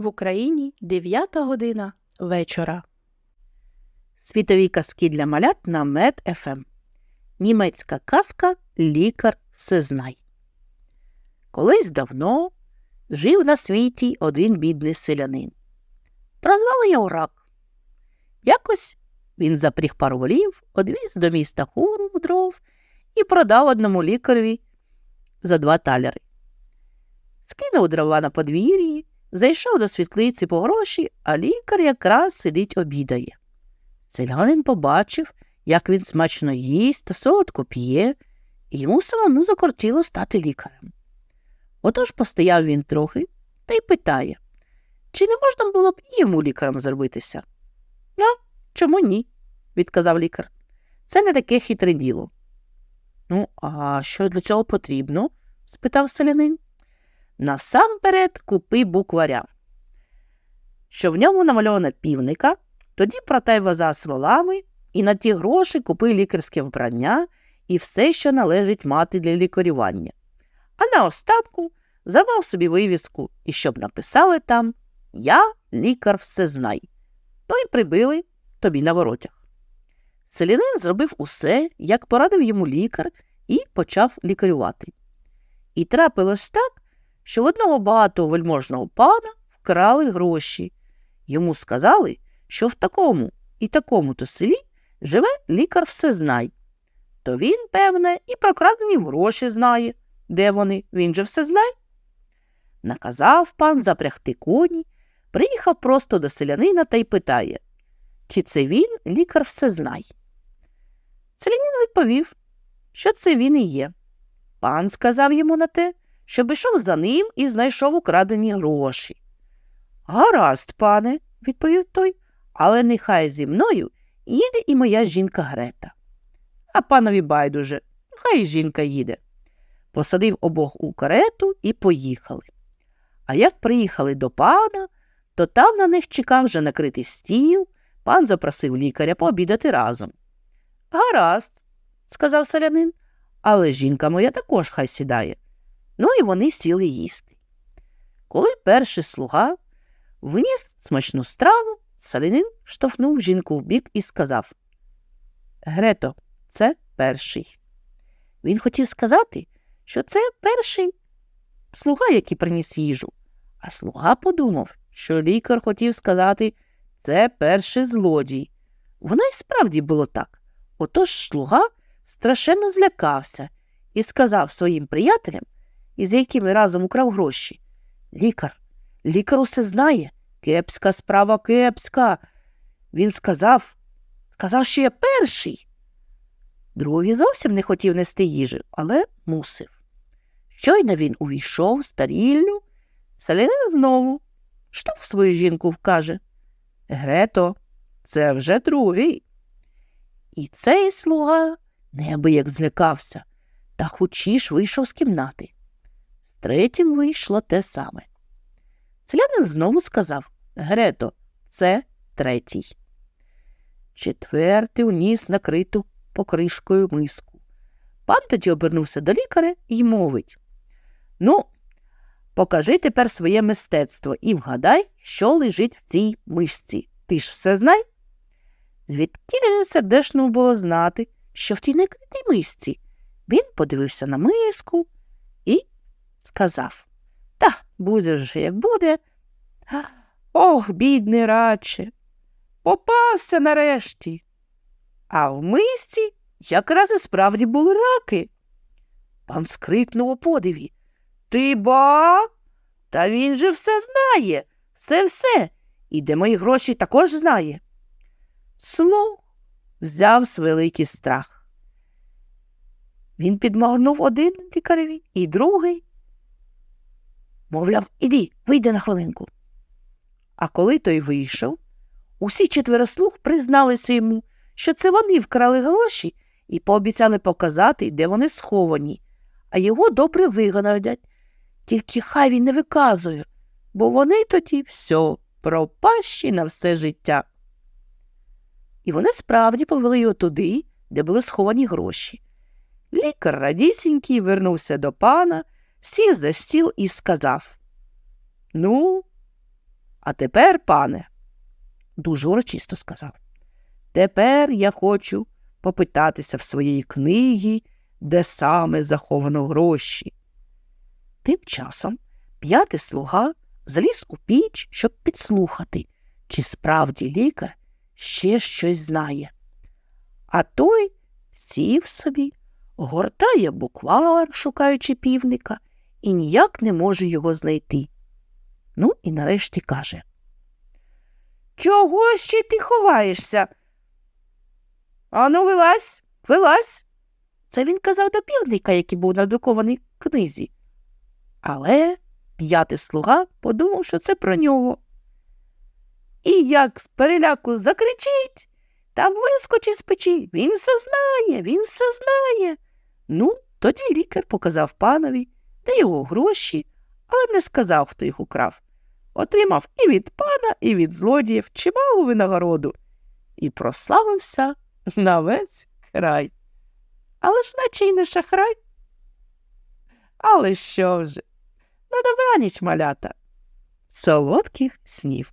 В Україні 9 година вечора. Світові казки для малят на Мед ФМ. Німецька казка Лікар Всезнай. Колись давно жив на світі один бідний селянин. Прозвали його рак. Якось він запріг пару волів, одвіз до міста хуру дров і продав одному лікареві за два таляри. Скинув дрова на подвір'ї, зайшов до світлиці по гроші, а лікар якраз сидить обідає. Селянин побачив, як він смачно їсть та солодко п'є, і йому самому закортіло стати лікарем. Отож постояв він трохи та й питає, чи не можна було б йому лікарем зробитися? Ну, чому ні? відказав лікар. Це не таке хитре діло. Ну, а що для цього потрібно? спитав селянин. Насамперед купи букваря, що в ньому намальована півника, тоді протай воза з волами і на ті гроші купи лікарське вбрання і все, що належить мати для лікарювання. А на остатку замав собі вивіску і щоб написали там Я лікар всезнай. Ну і прибили тобі на воротях. Селянин зробив усе, як порадив йому лікар, і почав лікарювати. І трапилось так, що в одного багатого вельможного пана вкрали гроші. Йому сказали, що в такому і такому то селі живе лікар всезнай. То він, певне, і про крадені гроші знає. Де вони, він же все знає. Наказав пан запрягти коні, приїхав просто до селянина та й питає, чи це він лікар всезнай. Селянин відповів, що це він і є. Пан сказав йому на те, щоб ішов за ним і знайшов украдені гроші. Гаразд, пане, відповів той, але нехай зі мною їде і моя жінка Грета. А панові байдуже, хай жінка їде. Посадив обох у карету і поїхали. А як приїхали до пана, то там на них чекав вже накритий стіл, пан запросив лікаря пообідати разом. Гаразд, сказав селянин, але жінка моя також хай сідає. Ну і вони сіли їсти. Коли перший слуга виніс смачну страву, селянин штовхнув жінку в бік і сказав Грето, це перший. Він хотів сказати, що це перший слуга, який приніс їжу, а слуга подумав, що лікар хотів сказати це перший злодій. Воно й справді було так. Отож слуга страшенно злякався і сказав своїм приятелям, із якими разом украв гроші Лікар, лікар усе знає. Кепська справа кепська. Він сказав, сказав, що я перший. Другий зовсім не хотів нести їжі, але мусив. Щойно він увійшов в старіллю, селянин знову штовх свою жінку вкаже Грето, це вже другий. І цей слуга неабияк злякався та хочіш вийшов з кімнати. Третім вийшло те саме. Селянин знову сказав Грето, це третій. Четвертий уніс накриту покришкою миску. Пан тоді обернувся до лікаря і мовить Ну, покажи тепер своє мистецтво і вгадай, що лежить в цій мишці. Ти ж все знай? Звідки сердечно було знати, що в тій накритій мисці. Він подивився на миску і сказав Та, буде ж, як буде. Ох, бідний радше, попався нарешті. А в мисці якраз і справді були раки. Пан скрикнув у подиві. Ти ба? Та він же все знає, все все, і де мої гроші також знає. Слух взяв з великий страх. Він підморгнув один лікареві і другий. Мовляв, іди, вийди на хвилинку. А коли той вийшов, усі четверо слуг призналися йому, що це вони вкрали гроші і пообіцяли показати, де вони сховані, а його добре вигонадять. Тільки хай він не виказує, бо вони тоді все пропащі на все життя. І вони справді повели його туди, де були сховані гроші. Лікар радісінький вернувся до пана, сів за стіл і сказав Ну, А тепер, пане, дуже урочисто сказав. Тепер я хочу попитатися в своєї книги, де саме заховано гроші. Тим часом п'ятий слуга заліз у піч, щоб підслухати, чи справді лікар ще щось знає. А той сів собі, гортає буквар, шукаючи півника, і ніяк не може його знайти. Ну і нарешті каже Чого ще ти ховаєшся? Ану, вилазь, вилазь. Це він казав до півника, який був надрукований в книзі. Але п'ятий слуга подумав, що це про нього. І як з переляку закричить та вискочить з печі. Він все знає, він все знає. Ну, тоді лікар показав панові, де його гроші, але не сказав, хто їх украв. Отримав і від пана, і від злодіїв чималу винагороду і прославився на весь край. Але ж наче й не шахрай. Але що вже? На добраніч, малята, солодких снів.